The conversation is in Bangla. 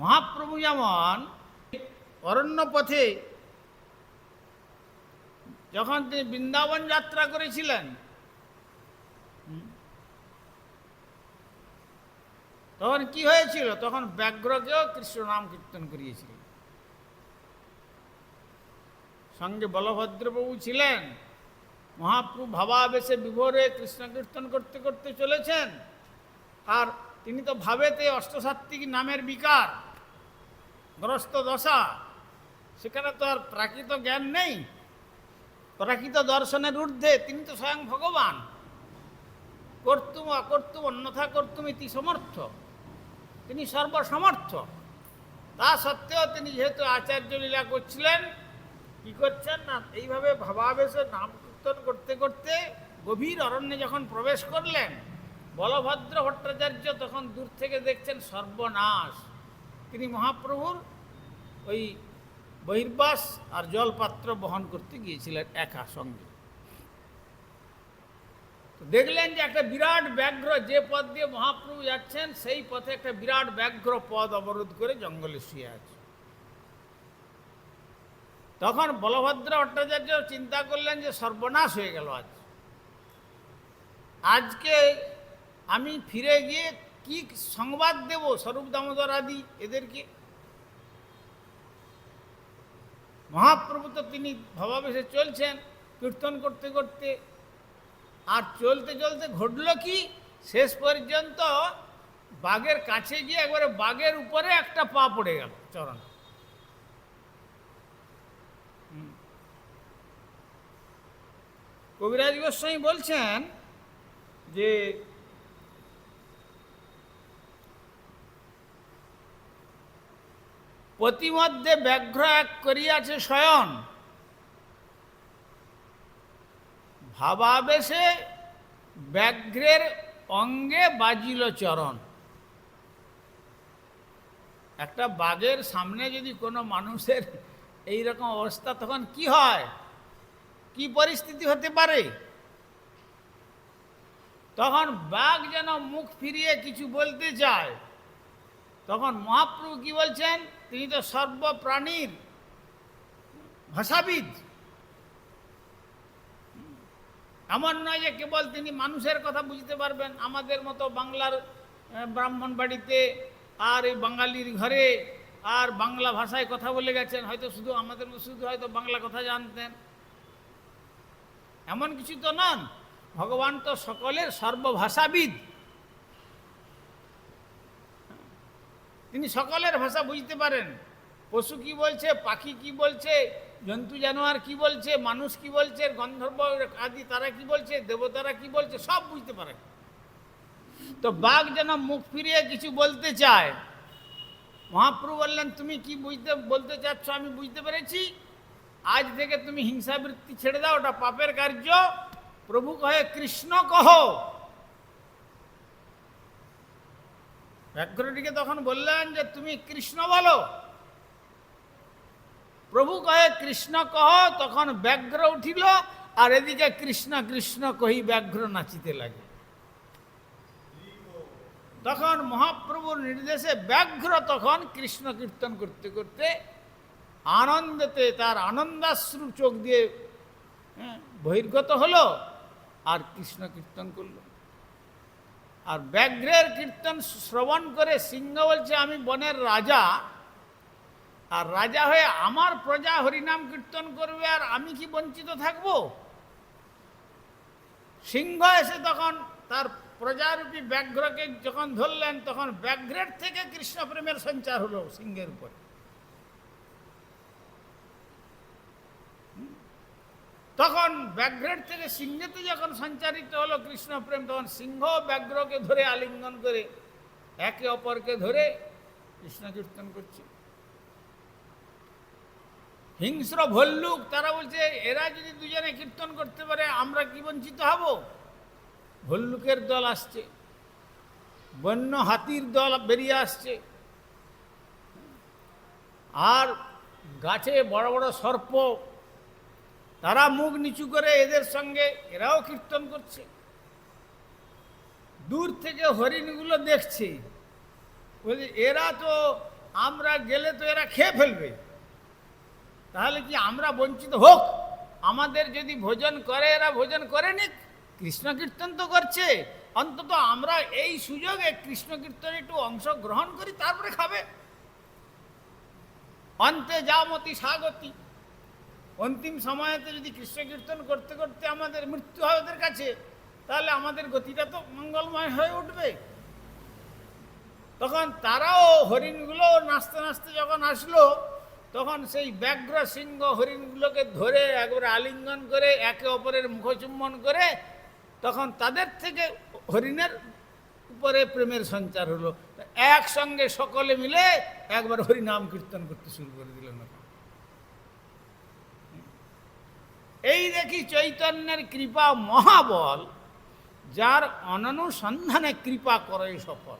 মহাপ্রভু যেমন অরণ্য পথে যখন তিনি বৃন্দাবন যাত্রা করেছিলেন তখন কি হয়েছিল? তখন ব্যাঘ্রকেও কৃষ্ণ নাম কীর্তন করিয়েছিলেন। সঙ্গে বলভদ্রবাবু ছিলেন, মহাপ্রভু ভাবাবেশে বিভোরে কৃষ্ণ কীর্তন করতে করতে চলেছেন, আর তিনি তো ভাবেতে অষ্টসাত্ত্বিক নামের বিকার, গ্রস্ত দশা। সেখানে তো আর প্রাকৃত জ্ঞান নেই। প্রাকৃত দর্শনের ঊর্ধ্বে তিনি তো স্বয়ং ভগবান। কর্তুম অকর্তুম অন্যথা কর্তুম ইতি সমর্থ। তিনি সর্বসমর্থ। তা সত্ত্বেও তিনি যেহেতু আচার্য লীলা করছিলেন, কি করছেন না? এইভাবে ভাবাবেশে নাম কীর্তন করতে করতে গভীর অরণ্যে যখন প্রবেশ করলেন বলভদ্র ভট্টাচার্য তখন দূর থেকে দেখছেন সর্বনাশ। তিনি মহাপ্রভুর ওই বহির্বাস আর জলপাত্র বহন করতে গিয়েছিলেন একা সঙ্গে। দেখলেন যে একটা বিরাট ব্যাঘ্র, যে পথ দিয়ে মহাপ্রভু যাচ্ছেন, সেই পথে একটা বিরাট ব্যাঘ্র পথ অবরোধ করে জঙ্গলে শুয়ে আছে। তখন বলভদ্র ভট্টাচার্য চিন্তা করলেন যে সর্বনাশ হয়ে গেল আজ। আজকে আমি ফিরে গিয়ে কি সংবাদ দেব স্বরূপ দামোদর আদি এদেরকে? মহাপ্রভু তো তিনি ভবাবেশে চলছেন কীর্তন করতে করতে। আর চলতে চলতে ঘটল কি? শেষ পর্যন্ত বাঘের কাছে গিয়ে একবারে বাঘের উপরে একটা পা পড়ে গেল চরণ। কবিরাজ গোস্বামী বলছেন যে প্রতিমধ্যে ব্যাঘ্র এক করিয়াছে শয়ন। ভাবাবেশে ব্যাঘ্রের অঙ্গে বাজিল চরণ। একটা বাঘের সামনে যদি কোনো মানুষের এই রকম অবস্থা, তখন কি হয়? কি পরিস্থিতি হতে পারে? তখন বাঘ যেন মুখ ফিরিয়ে কিছু বলতে চায়। তখন মহাপ্রভু কি বলছেন? তিনি তো সর্বপ্রাণীর ভাষাবিদ। এমন নয় যে কেবল তিনি মানুষের কথা বুঝতে পারবেন। আমাদের মতো বাংলার ব্রাহ্মণ বাড়িতে আর এই বাঙালির ঘরে আর বাংলা ভাষায় কথা বলে গেছেন। হয়তো শুধু আমাদের শুধু হয়তো বাংলা কথা জানতেন। এমন কিছু তো নন। ভগবান তো সকলের সর্বভাষাবিদ। তিনি সকলের ভাষা বুঝতে পারেন। পশু কি বলছে, পাখি কি বলছে, জন্তু জানোয়ার কি বলছে, মানুষ কি বলছে, গন্ধর্ব আদি তারা কি বলছে, দেবতারা কি বলছে, সব বুঝতে পারে তো বাঘ যেন মুখ ফিরিয়ে কিছু বলতে চায়। মহাপ্রভু বললেন, তুমি কি বুঝতে, বলতে চাচ্ছ আমি বুঝতে পেরেছি। আজ থেকে তুমি হিংসাবৃত্তি ছেড়ে দাও, ওটা পাপের কার্য। প্রভু কহে, কৃষ্ণ কহ। ব্যাঘ্রটিকে তখন বললেন যে তুমি কৃষ্ণ বলো। প্রভু কহে কৃষ্ণ কহ। তখন ব্যাঘ্র উঠিল আর এদিকে কৃষ্ণ কৃষ্ণ কহি ব্যাঘ্র নাচিতে লাগে। তখন মহাপ্রভুর নির্দেশে ব্যাঘ্র তখন কৃষ্ণ কীর্তন করতে করতে আনন্দেতে তার আনন্দাশ্রু চোখ দিয়ে হ্যাঁ, বহির্গত হলো আর কৃষ্ণ কীর্তন করল। আর ব্যাঘ্রের কীর্তন শ্রবণ করে সিংহ বলছে, আমি বনের রাজা। আর রাজা হয়ে আমার প্রজা হরিনাম কীর্তন করবে, আর আমি কি বঞ্চিত থাকব? সিংহ এসে তখন তার প্রজারূপী ব্যাঘ্রকে যখন ধরলেন, তখন ব্যাঘ্রের থেকে কৃষ্ণ প্রেমের সঞ্চার হলো সিংহের উপরে। তখন ব্যাঘ্রের থেকে সিংহেতে যখন সঞ্চারিত হলো কৃষ্ণ প্রেম, তখন সিংহ ব্যাঘ্রকে ধরে আলিঙ্গন করে একে অপরকে ধরে কৃষ্ণ কীর্তন করছে। হিংস্র ভল্লুক, তারা বলছে, এরা যদি দুজনে কীর্তন করতে পারে, আমরা কি বঞ্চিত হব? ভল্লুকের দল আসছে। বন্য হাতির দল বেরিয়ে আসছে। আর গাছে বড় বড় সর্প তারা মুখ নিচু করে এদের সঙ্গে এরাও কীর্তন করছে। দূর থেকে হরিণগুলো দেখছে। বলছে এরা তো, আমরা গেলে তো এরা খেয়ে ফেলবে। তাহলে কি আমরা বঞ্চিত হোক? আমাদের যদি ভোজন করে, এরা ভোজন করে নিক। কৃষ্ণ কীর্তন তো করছে। অন্তত আমরা এই সুযোগে কৃষ্ণ কীর্তনে একটু অংশগ্রহণ করি, তারপরে খাবে। অন্তে যামতি স্বাগতি। অন্তিম সময়তে যদি কৃষ্ণ কীর্তন করতে করতে আমাদের মৃত্যু হয় ওদের কাছে, তাহলে আমাদের গতিটা তো মঙ্গলময় হয়ে উঠবে। তখন তারাও হরিণগুলো নাচতে নাচতে যখন আসলো, তখন সেই ব্যাঘ্র সিংহ হরিণগুলোকে ধরে একবারে আলিঙ্গন করে, একে অপরের মুখচুম্বন করে, তখন তাদের থেকে হরিণের উপরে প্রেমের সঞ্চার হলো। একসঙ্গে সকলে মিলে একবার হরিনাম কীর্তন করতে শুরু করে দিল না এই দেখি চৈতন্যের কৃপা মহাবল যার অননুসন্ধানে কৃপা করে সফল